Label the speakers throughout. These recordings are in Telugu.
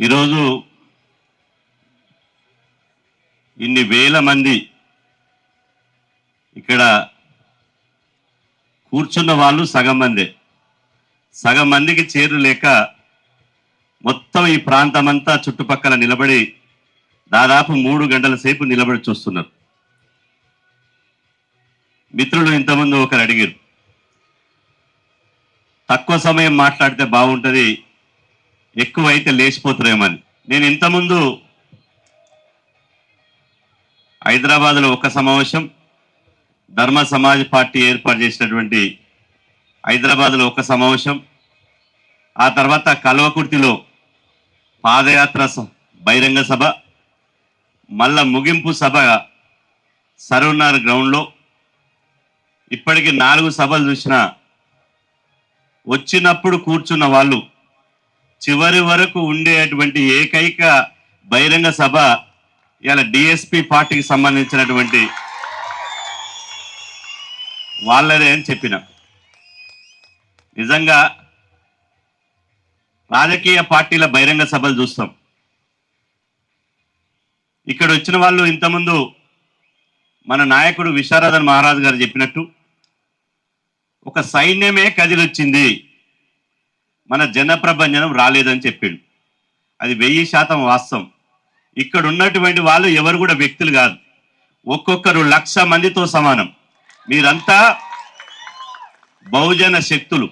Speaker 1: ఈరోజు ఇన్ని వేల మంది ఇక్కడ కూర్చున్న వాళ్ళు సగం మందే. సగం మందికి చేరులేక మొత్తం ఈ ప్రాంతం అంతా చుట్టుపక్కల నిలబడి దాదాపు మూడు గంటల సేపు నిలబడి చూస్తున్నారు. మిత్రులు ఇంతమంది ఒకరు అడిగారు తక్కువ సమయం మాట్లాడితే బాగుంటుంది ఎక్కువ అయితే లేచిపోతారేమని నేను ఇంతకుముందు హైదరాబాద్లో ఒక సమావేశం ధర్మ సమాజ్ పార్టీ ఏర్పాటు చేసినటువంటి హైదరాబాద్లో ఒక సమావేశం ఆ తర్వాత కల్వకుర్తిలో పాదయాత్ర బహిరంగ సభ మళ్ళా ముగింపు సభ సరవనార్ గ్రౌండ్లో. ఇప్పటికి నాలుగు సభలు చూసిన వచ్చినప్పుడు కూర్చున్న వాళ్ళు చివరి వరకు ఉండేటువంటి ఏకైక బహిరంగ సభ ఇలా డిఎస్పి పార్టీకి సంబంధించినటువంటి వాళ్ళదే అని చెప్పిన. నిజంగా రాజకీయ పార్టీల బహిరంగ సభలు చూస్తాం. ఇక్కడ వచ్చిన వాళ్ళు ఇంతకుముందు మన నాయకుడు విశారదన్ మహారాజు గారు చెప్పినట్టు ఒక సైన్యమే కదిలొచ్చింది. మన జనప్రభంజనం రాలేదని చెప్పిండు. అది వెయ్యి శాతం వాస్తవం. ఇక్కడ ఉన్నటువంటి వాళ్ళు ఎవరు కూడా వ్యక్తులు కాదు. ఒక్కొక్కరు లక్ష మందితో సమానం. మీరంతా బహుజన శక్తులు.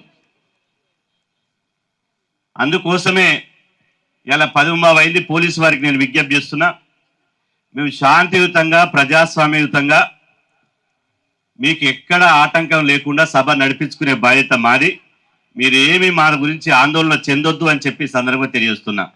Speaker 1: అందుకోసమే ఇలా పదమూడవ అయింది పోలీసు వారికి నేను విజ్ఞప్తి చేస్తున్నా. మేము శాంతియుతంగా ప్రజాస్వామ్యయుతంగా మీకు ఎక్కడ ఆటంకం లేకుండా సభ నడిపించుకునే బాధ్యత మాది. మీరు ఏమి మా గురించి ఆందోళన చెందొద్దు అని చెప్పి సందర్భంగా తెలియజేస్తున్నా.